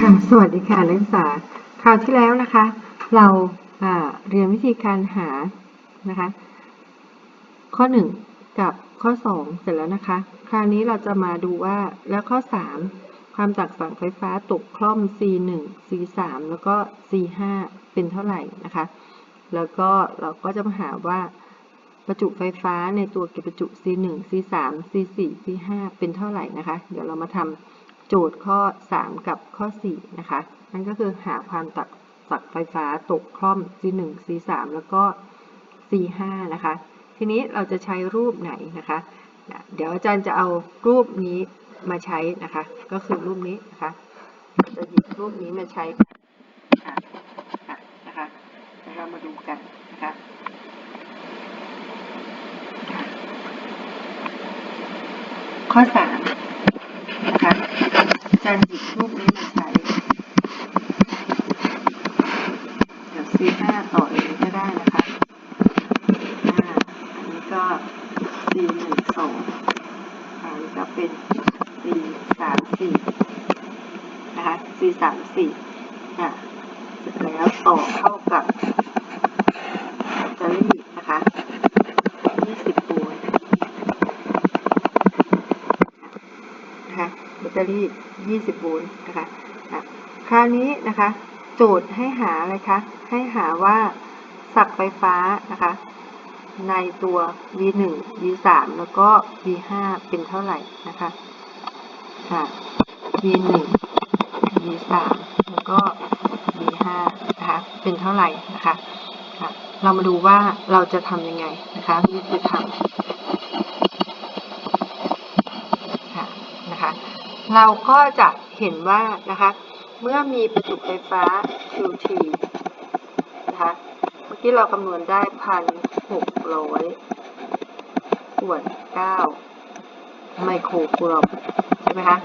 ค่ะ สวัสดีค่ะนักศึกษา คราวที่แล้วนะคะ เราเรียนวิธีการหานะคะ ข้อ 1 กับข้อ 2 เสร็จแล้วนะคะ คราวนี้เราจะมาดูว่าแล้วข้อ 3 ความจากสั่งไฟฟ้าตกคล่อม C1 C3 แล้วก็ C5 เป็นเท่าไหร่นะคะ แล้วก็เราก็จะมาหาว่าประจุไฟฟ้าในตัวเก็บประจุ C1 C3 C4 C5 เป็นเท่าไหร่นะคะ เดี๋ยวเรามาทำ โจทย์ข้อ 3 กับข้อ 4 นะคะ นั่นก็คือหาความตักสักไฟฟ้าตกคล่อม C1 C3 แล้วก็ C5 นะคะ ทีนี้เราจะใช้รูปไหนนะคะ เดี๋ยวอาจารย์จะเอารูปนี้มาใช้นะคะ ก็คือรูปนี้นะคะ จะหยิบรูปนี้มาใช้ะะนะคะเดี๋ยวเรามาดูกันนะคะข้อสามนะคะ อาจารย์หยิบรูปนี้มาใช้ เดี๋ยว C5 ต่อเองก็ได้นะคะอ่าอันนี้ก็ซีหนึ่งสองอันนี้ก็เป็นซีสามสี่นะคะซีสามสี่อะเสร็จแล้วต่อเข้ากับแบตเตอรี่นะคะ20โวลต์ นะคะแบ ตอรี่ 20 โวลต์นะคะอะคราวนี้นะคะ โจทย์ให้หาอะไรคะ ให้หาว่าสักไฟฟ้านะคะ ในตัว V1 V3 แล้วก็ V5 เป็นเท่าไหร่นะคะค่ะ V1 V3 แล้วก็ V5 นะคะเป็นเท่าไหร่นะคะค่ะเรามาดูว่าเราจะทำยังไงนะคะวิธีทำค่ะนะคะ เราก็จะเห็นว่านะคะ เมื่อมีประจุไฟฟ้า QT นะคะเมื่อกี้เราคำนวณได้พันหกร้อยส่วนเก้าไมโครคูลอมใช่ไหมคะ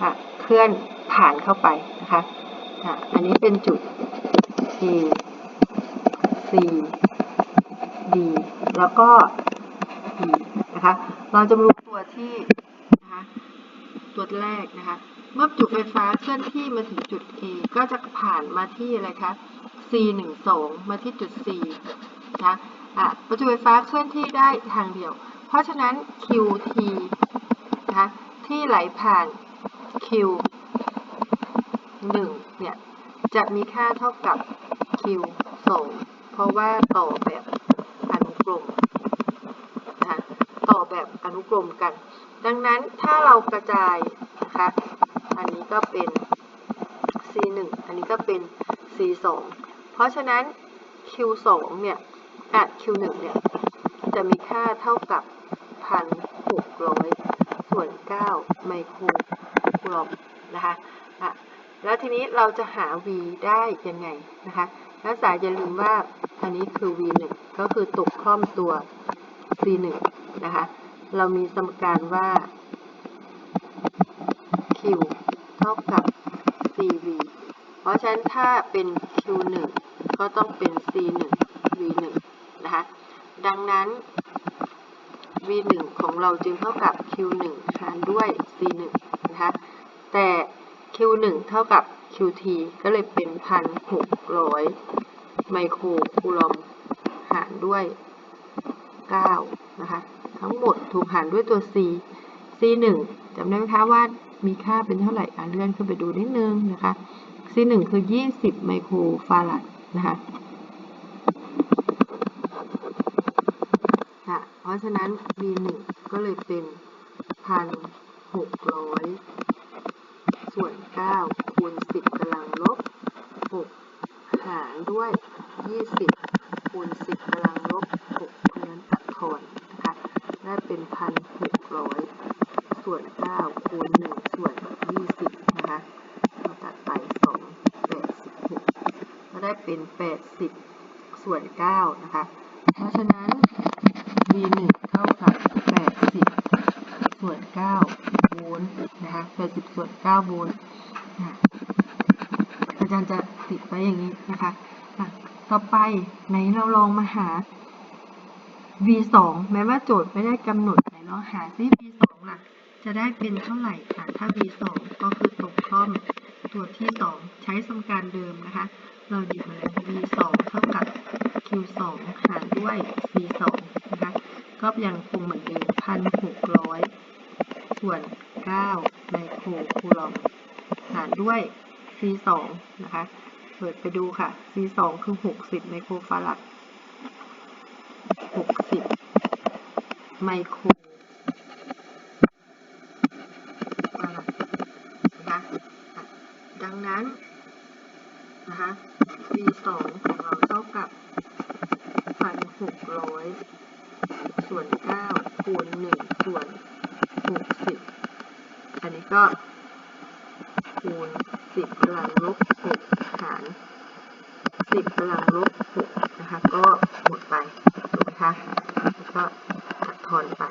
อะเคลื่อนผ่านเข้าไปนะคะอะอันนี้เป็นจุด A C D แล้วก็ E นะคะ เราจะมาดูตัวที่นะคะ ตัวแรกนะคะ เมื่อจุดไฟฟ้าเคลื่อนที่มาถึงจุด A ก็จะผ่านมาที่อะไรคะ C 1 2มาที่จุด C นะคะอะประจุไฟฟ้าเคลื่อนที่ได้ทางเดียว เพราะฉะนั้น QT นะคะที่ไหลผ่าน Q 1เนี่ยจะมีค่าเท่ากับ Q 2เพราะว่าต่อแบบอนุกรม อแบอนุกรมกัน ดังนั้นถ้าเรากระจายนะคะ อันนี้ก็เป็น C 1 อันนี้ก็เป็น C 2 เพราะฉะนั้น Q 2 เนี่ยอะ Q 1 เนี่ยจะมีค่าเท่ากับ 1,600 ส่วน 9 ไมโครคูลอมนะคะอะแล้วทีนี้เราจะหา V ได้ยังไงนะคะนักศึกษาอย่าลืมว่าอันนี้คือ V 1 ก็คือตกคล่อมตัว C 1 นะคะ เรามีสมการว่า Q เท่ากับ CV เพราะฉะนั้นถ้าเป็น Q1 ก็ต้องเป็น C1 V1 นะคะ ดังนั้น V1 ของเราจึงเท่ากับ Q1 หารด้วย C1 นะคะ แต่ Q1 เท่ากับ QT ก็เลยเป็น 1,600 ไมโครคูลอมหารด้วย 9 นะคะ ทั้งหมดถูกหารด้วยตัว C C1 จำได้ไหมคะว่ามีค่าเป็นเท่าไหร่อะเลื่อนขึ้นไปดูนิดนึงนะคะ C1 คือ 20 ไมโครฟาราดนะคะค่ะเพราะฉะนั้น V1 ก็เลยเป็น 1,600 ส่วน 9 คูณ 10กำลังลบ 6 หารด้วย 20 คูณ 10กำลังลบ 6 เพราะฉะนั้นตัดทอนนะคะ ได้เป็น1,600ส่วน9คูณ1ส่วน20นะคะเราตัดไป2 86ก็ได้เป็น80ส่วน9นะคะ เพราะฉะนั้น V1 เท่ากับ80ส่วน9โวลต์นะคะ80ส่วน9โวลต์อาจารย์จะติดไว้อย่างนี้นะคะ ต่อไปไหนเราลองมาหา V2 แม้ว่าโจทย์ไม่ได้กำหนดไหนลองหาซิ V2 ล่ะ จะได้เป็นเท่าไหร่อะ ถ้า V2 ก็คือตกคล่อมตส่วที่ 2 ใช้สมการเดิมนะคะ เราหยิบมาแล้ว v 2เท่ากับ q 2หารด้วย c 2นะคะ ก็ยังคงเหมือนเดิม1,600ส่วน9ไมโครคูลอมหารด้วย c 2นะคะ เปิดไปดูค่ะ c 2คือ 60ไมโครฟารัด 60ไมโครฟารัดนะคะอะดังนั้นนะคะ v 2 ของเราเท่ากับ1,600ส่วน9คูณ1ส่วน60อันนี้ก็ คูณ 10กำลังลบ 6 หาร 10กำลังลบ 6 นะคะ ก็หมดไป ถูกไหมคะ แล้วก็ ตัดทอนไป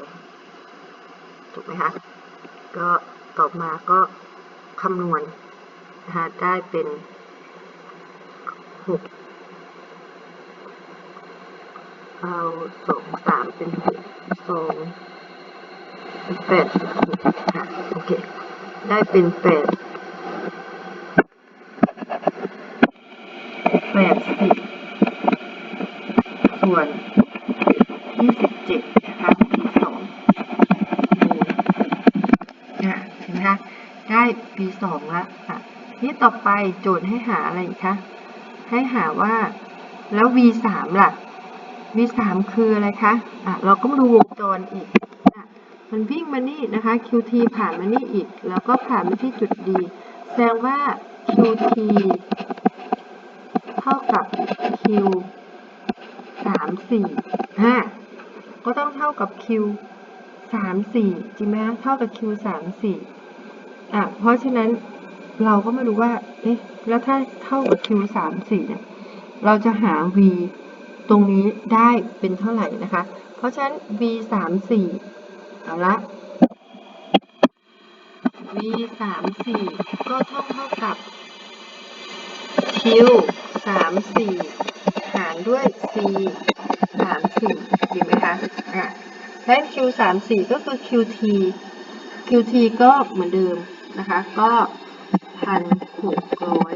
ถูกไหมคะ ก็ต่อมาก็คำนวณนะคะได้เป็นหกเอาสองสามเป็นหกสองแปดหกค่ะโอเค ได้เป็นแปดแปดสิบส่วน B2 ละอะนี่ต่อไปโจทย์ให้หาอะไรคะให้หาว่าแล้ว V3 ล่ะ V3 คืออะไรคะอะเราก็มาดูวงจรอีกอะมันวิ่งมานี่นะคะ QT ผ่านมานี่อีก แล้วก็ผ่านไปที่จุด D แสดงว่า QT เท่ากับ Q 3 4 5ก็ต้องเท่ากับ Q 3 4จริงไหมเท่ากับ Q 3 4 อะเพราะฉะนั้นเราก็มาดูว่า เอ๊ะ แล้วถ้าเท่ากับ q สามสี่เนี่ย เราจะหา v ตรงนี้ได้เป็นเท่าไหร่นะคะ เพราะฉะนั้น v สามสี่เอาละ v สามสี่ก็เท่าเท่ากับ q สามสี่หารด้วย c สามสี่ดีไหมคะ อะและ q สามสี่ก็คือ qt qt ก็เหมือนเดิม นะคะ ก็พันหกร้อย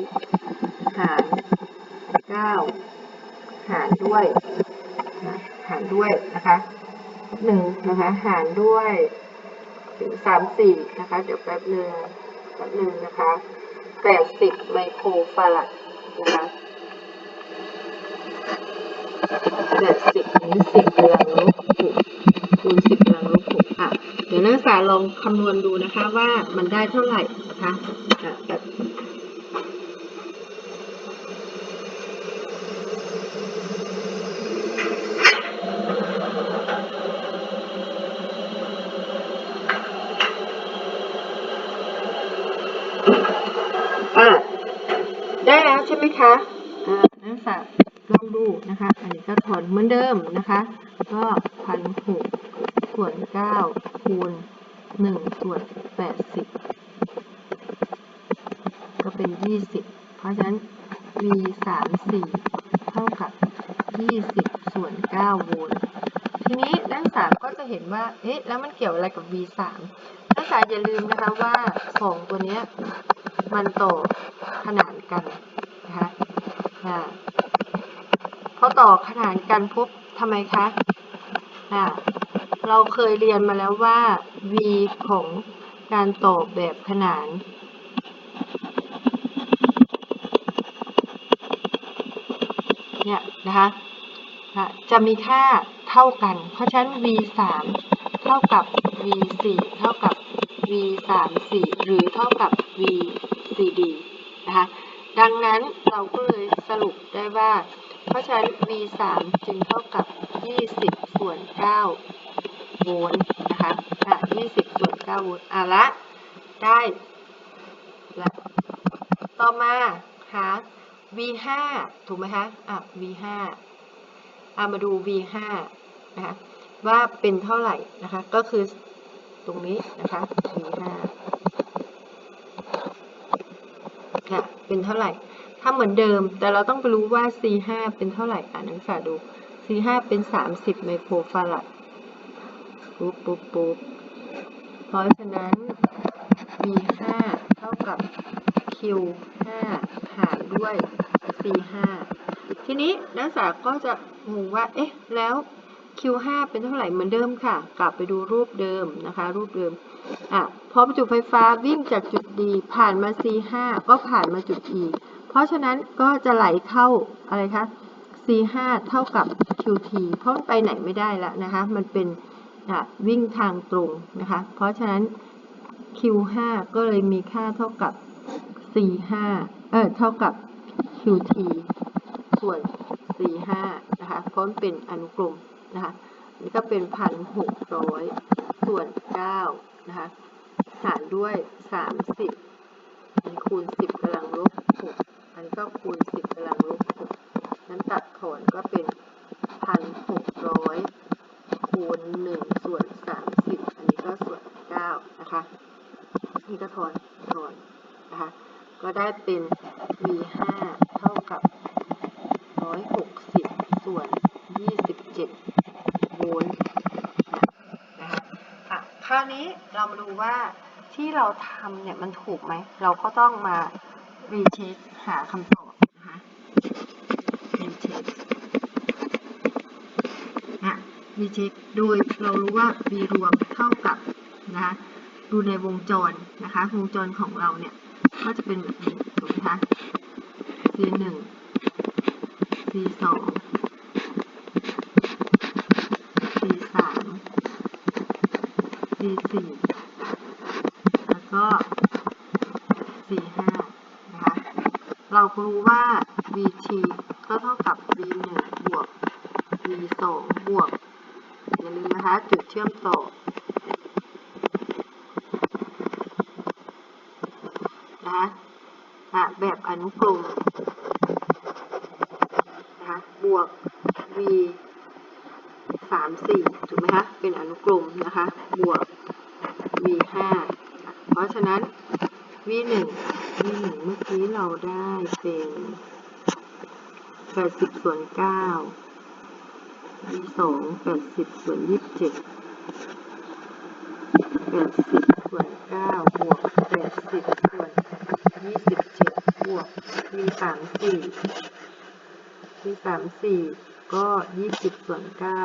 หารเก้าหารด้วยนะหารด้วยนะคะหนึ่งนะคะหารด้วยถึงสามสี่นะคะ เดี๋ยวแป๊บหนึ่งแป๊บหนึ่งนะคะแปดสิบไมโครฟารัดนะคะแปดสิบนี้สิบกำลังลบหกคูณสิบกำลังลบหกค่ะ เดี๋ยวนักศึกษาลองคำนวณดูนะคะว่ามันได้เท่าไหร่นะคะได้แล้วใช่ไหมคะนักศึกษาลองดูนะคะ อันนี้ก็ถอนเหมือนเดิมนะคะ ก็พันหก ส่วนเก้าคูณหนึ่งส่วนแปดสิบก็เป็นยี่สิบเพราะฉะนั้น v สามสี่เท่ากับยี่สิบส่วนเก้าโวลต์ทีนี้นักศึกษาก็จะเห็นว่าเอ๊ะแล้วมันเกี่ยวอะไรกับ v สามนักศึกษาอย่าลืมนะคะว่าสองตัวเนี้ยมันต่อขนานกันนะคะอ่าพอต่อขนานกันปุ๊บทำไมคะอ่า เราเคยเรียนมาแล้วว่า v ของการต่อแบบขนานเนี่ยนะคะจะมีค่าเท่ากัน เพราะฉะนั้น v 3เท่ากับ v 4เท่ากับ v 3 4หรือเท่ากับ v cd นะคะ ดังนั้นเราก็เลยสรุปได้ว่า เพราะฉะนั้น v 3จึงเท่ากับ 20 ส่วน 9 โวลต์นะคะอะ20ส่วน9โวลต์อะละ ได้ละต่อมาหา v 5 ถูกไหมคะอะ v 5 อะมาดู v 5 นะคะว่าเป็นเท่าไหร่นะคะ ก็คือตรงนี้นะคะ v 5 ค่ะเป็นเท่าไหร่ถ้าเหมือนเดิม แต่เราต้องไปรู้ว่า c 5 เป็นเท่าไหร่อ่านนักศึกษาดู c 5 เป็น 30 ไมโครฟารัด ปุ๊บปุ๊บปุ๊บเพราะฉะนั้น v 5เท่ากับ q Q 5หารด้วย C 5ทีนี้นักศึกษาก็จะงงว่า เอ๊ะ แล้ว Q 5 เป็นเท่าไหร่เหมือนเดิมค่ะ กลับไปดูรูปเดิมนะคะ รูปเดิม อะ พอประจุไฟฟ้าวิ่งจากจุด D ผ่านมา C 5 ก็ผ่านมาจุด E เพราะฉะนั้นก็จะไหลเข้าอะไรคะ C 5 เท่ากับ QT เพราะมันไปไหนไม่ได้แล้วนะคะ มันเป็น วิ่งทางตรงนะคะ เพราะฉะนั้น Q 5 ก็เลยมีค่าเท่ากับ C 5 เออเท่ากับ QT ส่วน C 5 นะคะเพราะมันเป็นอนุกรมนะคะนี่ก็เป็นพันหกร้อยส่วนเก้านะคะหารด้วยสามสิบอันคูณสิบกำลังลบหกอันก็คูณสิบกำลังลบหกนั้นตัดถอนก็เป็นพันหกร้อย คูณหนึ่งส่วนสามสิบอันนี้ก็ส่วนเก้านะคะ นี่ก็ถอนถอนนะคะ ก็ได้เป็น v 5เท่ากับร้อยหกสิบส่วนยี่สิบเจ็ดโวลต์นะคะอะคราวนี้เรามาดูว่าที่เราทำเนี่ยมันถูกไหม เราก็ต้องมา recheck หาคำตอบนะคะ recheck อะ recheck โดยเรารู้ว่า v รวมเท่ากับนะคะดูในวงจรนะคะ วงจรของเราเนี่ยก็จะเป็นแบบนี้ถูกไหมคะ c หนึ่ง c สอง c สาม c สี่แล้วก็ c ห้านะคะ เรารู้ว่า vt ก็เท่ากับ v หนึ่งบวก v สองบวก อย่าลืมนะคะ จุดเชื่อมต่อ นะคะอะแบบอนุกรมนะคะบวก v สามสี่ถูกไหมคะ เป็นอนุกรมนะคะ บวก v ห้าเพราะฉะนั้น v หนึ่ง v หนึ่งเมื่อกี้เราได้เป็นแปดสิบส่วนเก้า v สองแปดสิบส่วนยี่สิบเจ็ด แปดสิบส่วนเก้าบวกแปดสิบส่วนยี่สิบเจ็ดบวก v สามสี่ v สามสี่ก็ยี่สิบส่วนเก้า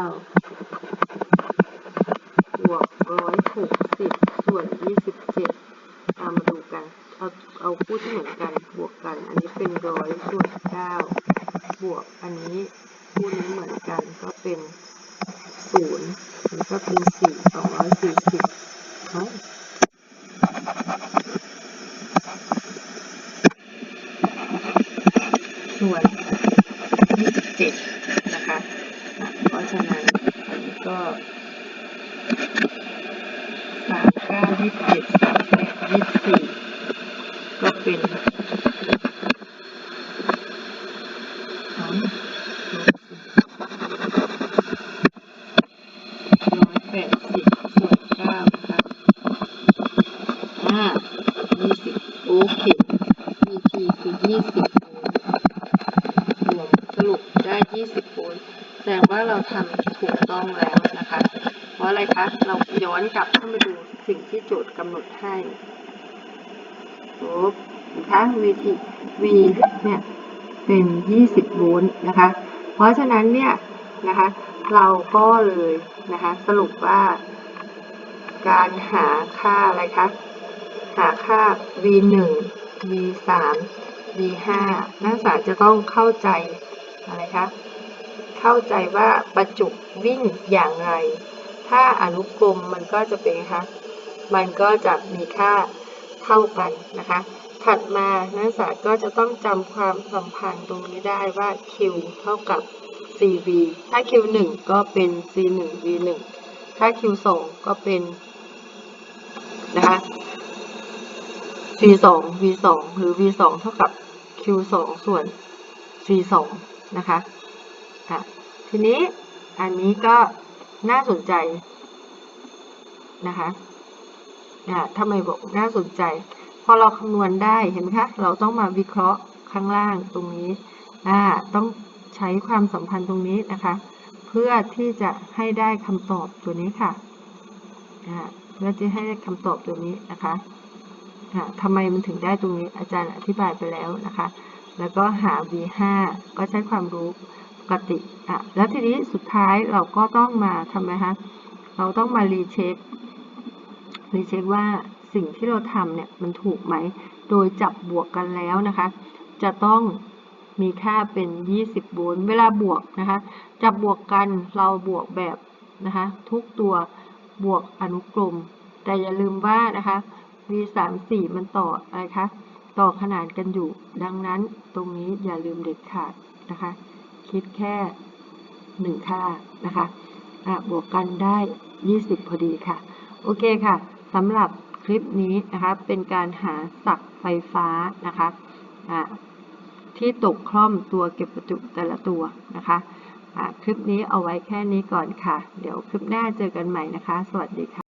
บวกร้อยหกสิบส่วนยี่สิบเจ็ดตามมาดูกันเอาเอาคู่ที่เหมือนกันบวกกัน อันนี้เป็นร้อยส่วนเก้าบวกอันนี้คู่นี้เหมือนกันก็เป็นศูนย์อันก็เป็นสี่สองร้อยสี่สิบเนาะ ส่วน 27 นะคะอะเพราะฉะนั้นอันนี้ก็ 39 27 38 24 ก็เป็นเอาลบร้อยแปดสิบส่วนเก้านะคะอ่า20 โอเค VT คือ 20 รวมสรุปได้ 20 โวลต์แสดงว่าเราทำถูกต้องแล้วนะคะ เพราะอะไร คะ เราย้อนกลับเข้ามาดูสิ่งที่โจทย์กำหนดให้ปุ๊บนะคะ VT V เนี่ยเป็น 20 โวลต์นะคะ เพราะฉะนั้นเนี่ยนะคะ เราก็เลยนะคะ สรุปว่า การหาค่าอะไรคะ หาค่า V 1 V 3 V 5นักศึกษาจะต้องเข้าใจอะไรคะ เข้าใจว่าประจุวิ่งอย่างไร ถ้าอนุกรมมันก็จะเป็นคะมันก็จะมีค่าเท่ากันนะคะ ถัดมานักศึกษาก็จะต้องจำความสัมพันธ์ตรงนี้ได้ว่า Q เท่ากับ CV ถ้า Q 1 ก็เป็น C 1 V 1 ถ้า Q 2 ก็เป็นนะคะ V 2 V 2 หรือ V 2 เท่ากับ Q 2 ส่วน C 2 นะคะค่ะทีนี้อันนี้ก็ น่าสนใจนะคะอ่าทำไมบอกน่าสนใจ พอเราคำนวณได้เห็นไหมคะ เราต้องมาวิเคราะห์ข้างล่างตรงนี้อ่าต้องใช้ความสัมพันธ์ตรงนี้นะคะ เพื่อที่จะให้ได้คำตอบตัวนี้ค่ะอ่าเพื่อที่ให้ได้คำตอบตัวนี้นะคะอะทำไมมันถึงได้ตรงนี้อาจารย์อธิบายไปแล้วนะคะ แล้วก็หา v5 ก็ใช้ความรู้ กติอะแล้วทีนี้สุดท้ายเราก็ต้องมาทำไมคะเราต้องมารีเช็ครีเช็คว่าสิ่งที่เราทำเนี่ยมันถูกไหม โดยจับบวกกันแล้วนะคะ จะต้องมีค่าเป็น 20โวลต์เวลาบวกนะคะ จับบวกกันเราบวกแบบนะคะ ทุกตัวบวกอนุกรม แต่อย่าลืมว่านะคะ v 3 4มันต่ออะไรคะ ต่อขนานกันอยู่ ดังนั้นตรงนี้อย่าลืมเด็ดขาดนะคะ คิดแค่หนึ่งค่านะคะะบวกกันได้ 20 พอดีค่ะ โอเคค่ะสำหรับคลิปนี้นะคะเป็นการหาสักไฟฟ้านะคะะที่ตกคล่อมตัวเก็บประจุแต่ละตัวนะคะะคลิปนี้เอาไว้แค่นี้ก่อนค่ะ เดี๋ยวคลิปหน้าเจอกันใหม่นะคะ สวัสดีค่ะ